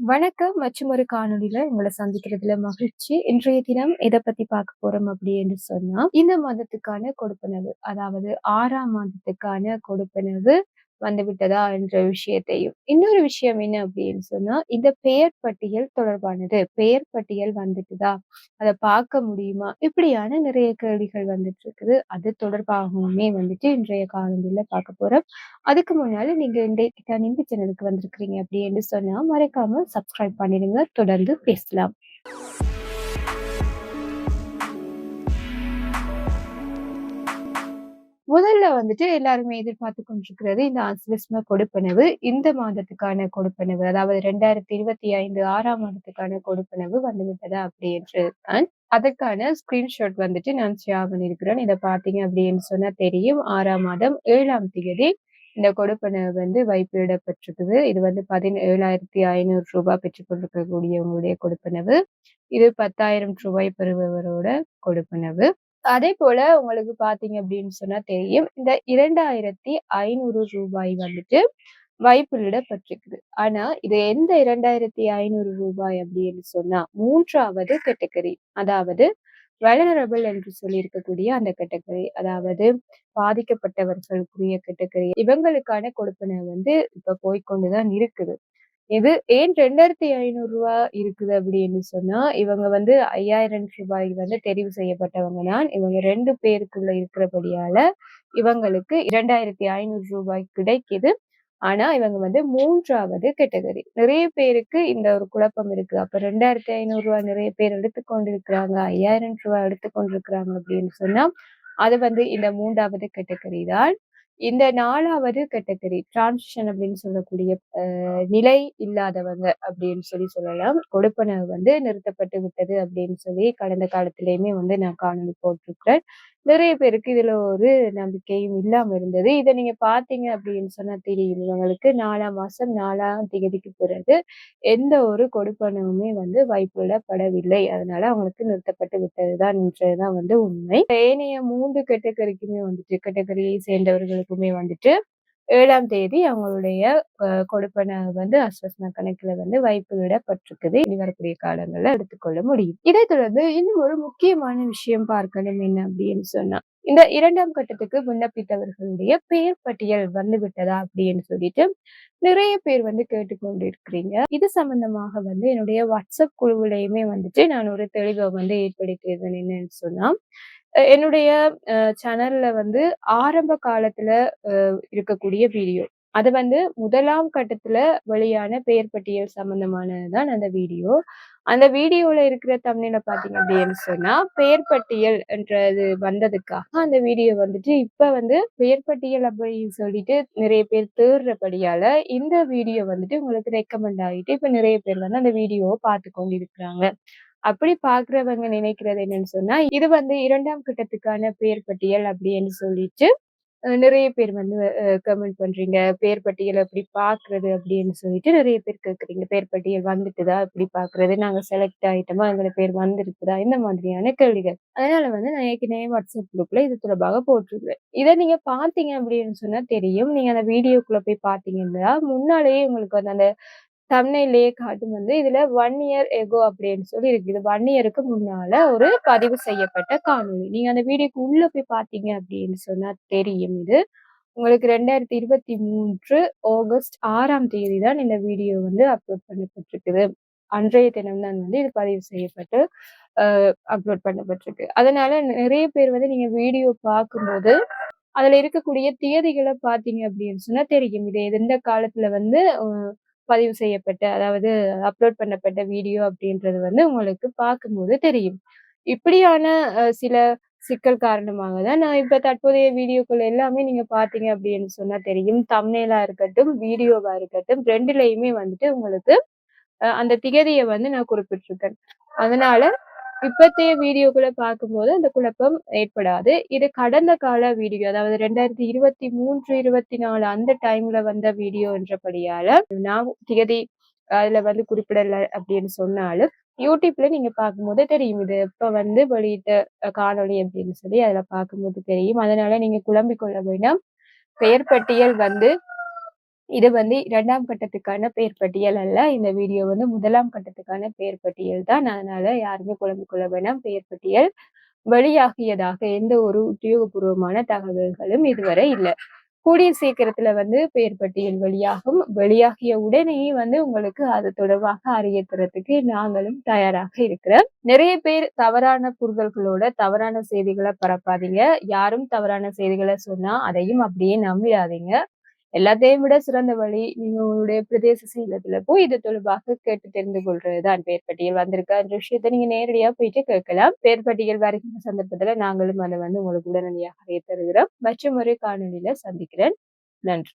வணக்கம். மற்றும் ஒரு காணொளியில உங்களை சந்திக்கிறதுல மகிழ்ச்சி. இன்றைய தினம் எதை பத்தி பார்க்க போறோம் அப்படின்னு சொன்னா இந்த மாதத்துக்கான கொடுப்பனவு அதாவது ஆறாம் மாதத்துக்கான கொடுப்பனவு வந்துவிட்டதா என்ற விஷயத்தையும். இன்னொரு விஷயம் என்ன அப்படின்னு சொன்னா இந்த பெயர் பட்டியல் தொடர்பானது. பெயர் பட்டியல் வந்துட்டுதா? அதை பார்க்க முடியுமா? இப்படியான நிறைய கேள்விகள் வந்துட்டு இருக்குது அது தொடர்பாகவுமே வந்துட்டு இன்றைய காலங்களில் பார்க்க போறோம். அதுக்கு முன்னால நீங்க இந்த இந்த சேனலுக்கு வந்திருக்கிறீங்க அப்படின்னு சொன்னா மறக்காம சப்ஸ்கிரைப் பண்ணிடுங்க. தொடர்ந்து பேசலாம். முதல்ல வந்துட்டு எல்லாருமே எதிர்பார்த்து கொண்டிருக்கிறது இந்த அஸ்விஸ்ம கொடுப்பனவு இந்த மாதத்துக்கான கொடுப்பனவு அதாவது ரெண்டாயிரத்தி இருபத்தி ஐந்து ஆறாம் மாதத்துக்கான கொடுப்பனவு வந்துவிட்டதா அப்படின்றது தான் அதற்கான ஸ்கிரீன்ஷாட் வந்துட்டு நான் ஷேர் பண்ணியிருக்கிறேன். இதை பார்த்தீங்க அப்படின்னு சொன்னா தெரியும். ஆறாம் மாதம் ஏழாம் தேதி இந்த கொடுப்பனவு வந்து வைப்பிடப்பட்டிருக்குது. இது வந்து பதினேழாயிரத்தி ஐநூறு ரூபாய் பெற்றுக்கொண்டிருக்கக்கூடியவங்களுடைய கொடுப்பனவு. இது பத்தாயிரம் ரூபாய் பெறுபவரோட கொடுப்பனவு. அதே போல உங்களுக்கு பாத்தீங்க அப்படின்னு சொன்னா தெரியும். இந்த இரண்டாயிரத்தி ஐநூறு ரூபாய் வந்துட்டு வைப்பிலிடப்பட்டிருக்குது. ஆனா இது எந்த இரண்டாயிரத்தி ஐநூறு ரூபாய் அப்படின்னு சொன்னா மூன்றாவது கேட்டகரி அதாவது வெலனரபிள் என்று சொல்லி இருக்கக்கூடிய அந்த கேட்டகரி அதாவது பாதிக்கப்பட்டவர்களுக்குரிய கேட்டகரி இவங்களுக்கான கொடுப்பனை வந்து இப்ப போய்கொண்டுதான் இருக்குது. இது ஏன் ரெண்டாயிரத்தி ஐநூறு ரூபா இருக்குது அப்படின்னு சொன்னா இவங்க வந்து ஐயாயிரம் ரூபாய் வந்து தெரிவு செய்யப்பட்டவங்க தான் இவங்க ரெண்டு பேருக்குள்ள இருக்கிறபடியால இவங்களுக்கு இரண்டாயிரத்தி ஐநூறு ரூபாய் கிடைக்குது. ஆனா இவங்க வந்து மூன்றாவது கேட்டகரி. நிறைய பேருக்கு இந்த ஒரு குழப்பம் இருக்கு. அப்ப ரெண்டாயிரத்தி ஐநூறு ரூபாய் நிறைய பேர் எடுத்துக்கொண்டு இருக்கிறாங்க ஐயாயிரம் ரூபாய் எடுத்துக்கொண்டு இருக்கிறாங்க அப்படின்னு சொன்னா அது வந்து இந்த மூன்றாவது கேட்டகரி தான். இந்த நாலாவது கேட்டகரி டிரான்சிஷன் அப்படின்னு சொல்லக்கூடிய நிலை இல்லாதவங்க அப்படின்னு சொல்லி சொல்லலாம். கொடுப்பனவு வந்து நிறுத்தப்பட்டு விட்டது அப்படின்னு சொல்லி கடந்த காலத்திலயுமே வந்து நான் காணொலி போட்டிருக்கிறேன். நிறைய பேருக்கு இதுல ஒரு நம்பிக்கையும் இல்லாம இருந்தது. இதை நீங்க பாத்தீங்க அப்படின்னு சொன்னா தெரியும் இவங்களுக்கு நாலாம் மாசம் நாலாம் திகதிக்கு பிறகு எந்த ஒரு கொடுப்பனவுமே வந்து வைப்புள்ளப்படவில்லை அதனால அவங்களுக்கு நிறுத்தப்பட்டு விட்டதுதான் என்றதுதான் வந்து உண்மை. ஏனைய மூன்று கேட்டகரிக்குமே வந்துட்டு கேட்டகரியை சேர்ந்தவர்களுக்குமே வந்துட்டு ஏழாம் தேதி அவங்களுடைய கொடுப்பனை வந்து அஸ்வசன கணக்குல வந்து வைப்பு விடப்பட்டிருக்குது. இனி வரக்கூடிய காலங்களில் எடுத்துக்கொள்ள முடியும். இதை தொடர்ந்து இன்னும் ஒரு முக்கியமான விஷயம் பார்க்கணும் என்ன அப்படின்னு சொன்னா இந்த இரண்டாம் கட்டத்துக்கு விண்ணப்பித்தவர்களுடைய பெயர் பட்டியல் வந்து விட்டதா அப்படின்னு சொல்லிட்டு நிறைய பேர் வந்து கேட்டுக்கொண்டு இருக்கிறீங்க இது சம்பந்தமாக வந்து என்னுடைய வாட்ஸ்அப் குழுவிலையுமே வந்துட்டு நான் ஒரு தெளிவை வந்து ஏற்படுத்தியிருந்தேன் என்னன்னு சொன்னா என்னுடைய சேனல்ல வந்து ஆரம்ப காலத்துல இருக்கக்கூடிய வீடியோ அது வந்து முதலாம் கட்டத்துல வெளியான பெயர் பட்டியல் சம்பந்தமானதுதான் அந்த வீடியோ அந்த வீடியோல இருக்கிற தமிழ்ல பாத்தீங்க அப்படின்னு சொன்னா பெயர் பட்டியல் என்றது வந்ததுக்காக அந்த வீடியோ வந்துட்டு இப்ப வந்து பெயர் பட்டியல் அப்படின்னு சொல்லிட்டு நிறைய பேர் தேடுறபடியால இந்த வீடியோ வந்துட்டு உங்களுக்கு ரெக்கமெண்ட் ஆகிட்டு இப்ப நிறைய பேர் வந்து அந்த வீடியோவை பார்த்து கொண்டு இருக்கிறாங்க அப்படி பாக்குறவங்க நினைக்கிறது என்னன்னு சொன்னா இது வந்து இரண்டாம் கட்டத்துக்கான பெயர் பட்டியல் அப்படின்னு சொல்லிட்டு நிறைய பேர் வந்து கமெண்ட் பண்றீங்க. பேர் பட்டியல் எப்படி பாக்குறது அப்படின்னு சொல்லிட்டு நிறைய பேர் கேட்குறீங்க பேர் பட்டியல் வந்துட்டுதா? இப்படி பாக்குறது? நாங்க செலக்ட் ஆயிட்டோமா? எங்களை பேர் வந்திருக்குதா? இந்த மாதிரியான கேள்விகள். அதனால வந்து நான் ஏற்கனவே வாட்ஸ்அப் குரூப்ல இது தொடர்பாக போட்டிருக்கேன் இதை நீங்க பாத்தீங்க அப்படின்னு சொன்னா தெரியும். நீங்க அந்த வீடியோக்குள்ள போய் பாத்தீங்கன்னா முன்னாலேயே உங்களுக்கு வந்து அந்த தம்னையிலேயே காட்டும் வந்து இதுல ஒன் இயர் எகோ அப்படின்னு சொல்லி இருக்கு இது ஒன் இயருக்கு முன்னால ஒரு பதிவு செய்யப்பட்ட காணொலி நீங்க அந்த வீடியோக்கு உள்ள போய் பாத்தீங்க அப்படின்னு சொன்னா தெரியும் இது. உங்களுக்கு ரெண்டாயிரத்தி இருபத்தி மூன்று ஆகஸ்ட் ஆறாம் தேதி தான் இந்த வீடியோ வந்து அப்லோட் பண்ணப்பட்டிருக்குது. அன்றைய தினம் தான் வந்து இது பதிவு செய்யப்பட்டு அப்லோட் பண்ணப்பட்டிருக்கு. அதனால நிறைய பேர் வந்து நீங்க வீடியோ பார்க்கும்போது அதுல இருக்கக்கூடிய தேதிகளை பாத்தீங்க அப்படின்னு சொன்னா தெரியும். இது எந்த காலத்துல வந்து பதிவு செய்யப்பட்ட அதாவது அப்லோட் பண்ணப்பட்ட வீடியோ அப்படின்றது வந்து உங்களுக்கு பார்க்கும்போது தெரியும். இப்படியான சில சிக்கல் காரணமாக தான் நான் இப்போ தற்போதைய வீடியோக்கள் எல்லாமே நீங்கள் பார்த்தீங்க அப்படின்னு சொன்னால் தெரியும். தம்னேலாக இருக்கட்டும் வீடியோவாக இருக்கட்டும் ரெண்டுலேயுமே வந்துட்டு உங்களுக்கு அந்த திகதியை வந்து நான் குறிப்பிட்டிருக்கேன். அதனால இப்பத்தைய வீடியோக்களை பார்க்கும்போது அந்த குழப்பம் ஏற்படாது. இது கடந்த கால வீடியோ அதாவது ரெண்டாயிரத்தி இருபத்தி மூன்று இருபத்தி நாலு அந்த டைம்ல வந்த வீடியோ என்றபடியால நான் திகதி அதுல வந்து குறிப்பிடல அப்படின்னு சொன்னாலும் யூடியூப்ல நீங்க பார்க்கும்போது தெரியும். இது இப்ப வந்து வெளியிட்ட காணொலி அப்படின்னு சொல்லி அதுல பார்க்கும்போது தெரியும். அதனால நீங்க குழம்பிக் கொள்ள வேண்டாம். பெயர் பட்டியல் வந்து இது வந்து இரண்டாம் கட்டத்துக்கான பெயர் பட்டியல் அல்ல. இந்த வீடியோ வந்து முதலாம் கட்டத்துக்கான பெயர் பட்டியல் தான். அதனால யாருமே குழம்பிக் கொள்ள வேண்டாம். பெயர் பட்டியல் வெளியாகியதாக எந்த ஒரு உத்தியோகபூர்வமான தகவல்களும் இதுவரை இல்லை கூடிய சீக்கிரத்துல வந்து பெயர் பட்டியல் வெளியாகும். வெளியாகிய உடனே வந்து உங்களுக்கு அது தொடர்பாக அறிய தரத்துக்கு நாங்களும் தயாராக இருக்கிறோம். நிறைய பேர் தவறான புரிதல்களோட தவறான செய்திகளை பரப்பாதீங்க. யாரும் தவறான செய்திகளை சொன்னா அதையும் அப்படியே நம்பிடாதீங்க. எல்லாத்தையும் விட சிறந்த வழி நீங்க உங்களுடைய பிரதேச செயலத்துல போய் இது தொடர்பாக கேட்டு தெரிந்து கொள்றதுதான். பேர்பட்டியல் பட்டியல் அந்த விஷயத்தை விஷயத்த நீங்க நேரடியா போயிட்டு கேட்கலாம். பேர்பட்டியல் வருகின்ற சந்தர்ப்பத்துல நாங்களும் அதை வந்து உங்களுக்கு உடனடியாக அறிய தருகிறோம். மற்றும் ஒரு காணொலியில சந்திக்கிறேன். நன்றி.